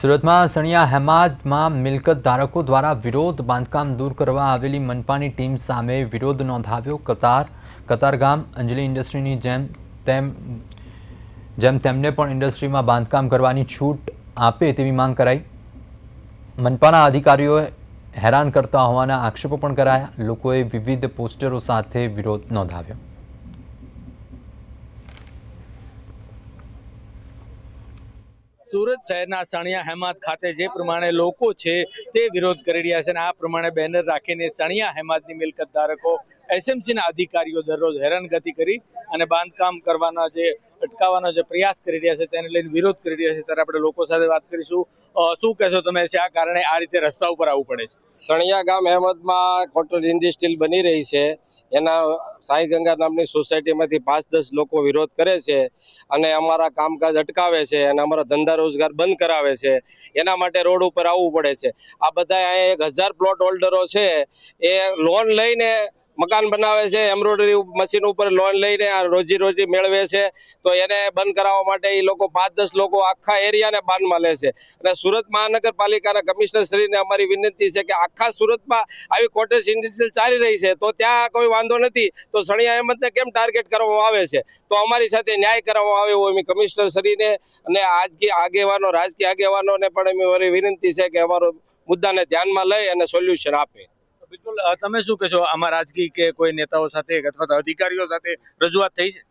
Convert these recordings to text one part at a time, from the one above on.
સુરતમાં સણિયા હેમાદમાં મિલકત ધારકો દ્વારા વિરોધ બાંધકામ દૂર કરવા આવેલી મનપાની ટીમ સામે વિરોધ નોંધાવ્યો. કતાર કતારગામ અંજલિ ઇન્ડસ્ટ્રીની જેમ તેમ, જેમ તેમને પણ ઇન્ડસ્ટ્રીમાં બાંધકામ કરવાની છૂટ આપે તેવી માંગ કરાઈ. મનપાના અધિકારીઓએ હેરાન કરતા હોવાના આક્ષેપો પણ કરાયા. લોકોએ વિવિધ પોસ્ટરો સાથે વિરોધ નોંધાવ્યો. સુરત શહેરના સણિયા હેમાદ ખાતે જે પ્રમાણે લોકો છે તે વિરોધ કરી રહ્યા છે અને આ પ્રમાણે બેનર રાખીને સણિયા હેમાદની મિલકત ધારકો એસએમસીના અધિકારીઓ દરરોજ હેરાનગતિ કરી અને બાંધકામ કરવાના જે, અટકાવવાનો જે પ્રયાસ કરી રહ્યા છે તેને લઈને વિરોધ કરી રહ્યા છે. ત્યારે આપણે લોકો સાથે વાત કરીશું. શું કહેશો તમે આ કારણે આ રીતે રસ્તા ઉપર આવવું પડે છે? સણિયા ગામ અહેમદમાં કોટન ઇન્ડસ્ટ્રીલ બની રહી છે. એના સાંઈ ગંગા નામની સોસાયટીમાંથી પાંચ દસ લોકો વિરોધ કરે છે અને અમારા કામકાજ અટકાવે છે અને અમારા ધંધા રોજગાર બંધ કરાવે છે. એના માટે રોડ ઉપર આવવું પડે છે. આ બધા એક હજાર પ્લોટ હોલ્ડરો છે. એ લોન લઈને મકાન બનાવે છે, એમ્બ્રોઇડરી મશીન ઉપર લોન લઈને આ રોજી રોજી મેળવે છે. તો એને બંધ કરાવવા માટે એ લોકો પાંચ દસ લોકો આખા એરિયાને બાનમાં લે છે. અને સુરત મહાનગરપાલિકાના કમિશનર શ્રીને અમારી વિનંતી છે કે આખા સુરતમાં આવી કોટેજ ઇન્ડસ્ટ્રીયલ ચાલી રહી છે. તો ત્યાં કોઈ વાંધો નથી. તો સણિયા અહેમદને કેમ ટાર્ગેટ કરવામાં આવે છે? તો અમારી સાથે ન્યાય કરવામાં આવે એવો અમે કમિશનર શ્રીને અને આજકી આગેવાનો, રાજકીય આગેવાનોને પણ અમે મારી વિનંતી છે કે અમારો મુદ્દાને ધ્યાનમાં લઈ અને સોલ્યુશન આપે. બિલકુલ તમે શું કહેશો? આમાં રાજકીય કે કોઈ નેતાઓ સાથે અથવા અધિકારીઓ સાથે રજૂઆત થઈ છે?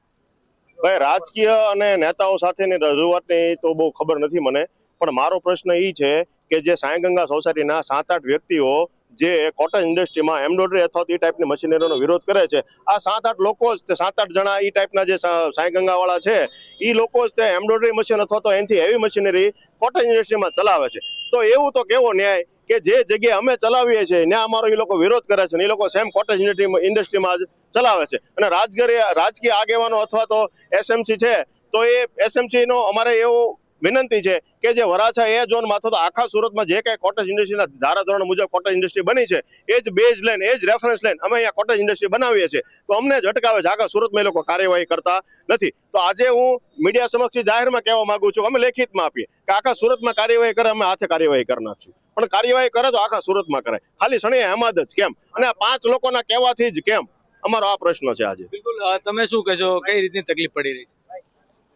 ભાઈ, રાજકીય અને નેતાઓ સાથેની રજૂઆતની તો બહુ ખબર નથી મને. પણ મારો પ્રશ્ન એ છે કે જે સાંઈગંગા સોસાયટીના સાત આઠ વ્યક્તિઓ જે કોટન ઇન્ડસ્ટ્રીમાં એમ્બ્રોઇડરી અથવા એ ટાઈપની મશીનરીનો વિરોધ કરે છે, આ સાત આઠ લોકો જ તે સાત આઠ જણા એ ટાઈપના જે સાંઈ ગંગાવાળા છે એ લોકો જ તે એમ્બ્રોઇડરી મશીન અથવા તો એનાથી હેવી મશીનરી કોટન ઇન્ડસ્ટ્રીમાં ચલાવે છે. તો એવું તો કેવો ન્યાય? કે જે જગ્યાએ અમે ચલાવીએ છીએ ને અમારો એ લોકો વિરોધ કરે છે ને એ લોકો સેમ કોટેજ ઇન્ડસ્ટ્રીમાં જ ચલાવે છે. અને રાજકીય રાજકીય આગેવાનો અથવા તો એસએમસી છે, તો એ એસએમસીનો અમારે એવો વિનંતી છે કે જે વરાછા એ ઝોનમાં અથવા તો આખા સુરતમાં જે કાંઈ કોટેજ ઇન્ડસ્ટ્રીના ધારાધોરણ મુજબ કોટેજ ઇન્ડસ્ટ્રી બની છે, એ જ બેઝ લઈને એ જ રેફરન્સ લઈને અમે અહીંયા કોટેજ ઇન્ડસ્ટ્રી બનાવીએ છીએ. તો અમને જ અટકાવે છે. આખા સુરતમાં એ લોકો કાર્યવાહી કરતા નથી. તો આજે હું મીડિયા સમક્ષ જાહેરમાં કહેવા માંગુ છું અમે લેખિતમાં આપીએ કે આખા સુરતમાં કાર્યવાહી કરે, અમે હાથે કાર્યવાહી કરી નાખશું પણ કાર્યવાહી કરે તો આખા સુરતમાં કરે. ખાલી સણિયા અહેમદ જ કેમ? અને આ પાંચ લોકોના કહેવાથી જ કેમ? અમારો આ પ્રશ્ન છે આજે. બિલકુલ તમે શું કહેશો? કઈ રીતની તકલીફ પડી રહી છે?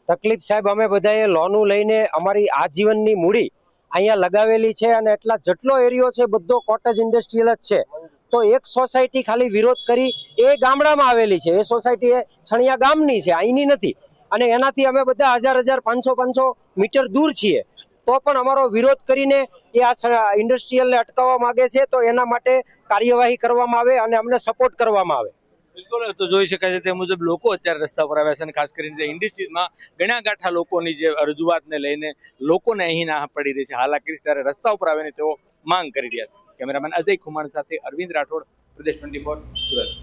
તકલીફ સાહેબ, અમે બધાએ લોનું લઈને અમારી આજીવનની મૂડી અહીંયા લગાવેલી છે અને એટલા જેટલો એરિયો છે, બધો કોટેજ ઇન્ડસ્ટ્રીયલ જ છે. તો એક સોસાયટી ખાલી વિરોધ કરી એ ગામડામાં આવેલી છે. એ સોસાયટી એ છણિયા ગામની છે, અહીંની નથી. અને એનાથી અમે બધા હજાર હજાર પાંચસો પાંચસો મીટર દૂર છીએ. તો પણ અમારો વિરોધ કરીને એ આ ઇન્ડસ્ટ્રીયલને અટકાવવા માગે છે, તો એના માટે કાર્યવાહી કરવામાં આવે અને અમને સપોર્ટ કરવામાં આવે. બિલકુલ, તો જોઈ શકાય છે તે મુજબ લોકો અત્યારે રસ્તા પર આવ્યા છે અને ખાસ કરીને જે ઇન્ડસ્ટ્રીઝમાં ઘણા ગાંઠા લોકોની જે રજૂઆતને લઈને લોકોને અહીં ના પડી રહી છે. હાલાકી ત્યારે રસ્તા ઉપર આવીને તેઓ માંગ કરી રહ્યા છે. કેમેરામેન અજય કુમાર સાથે અરવિંદ રાઠોડ, પ્રદેશ ટ્વેન્ટી સુરત.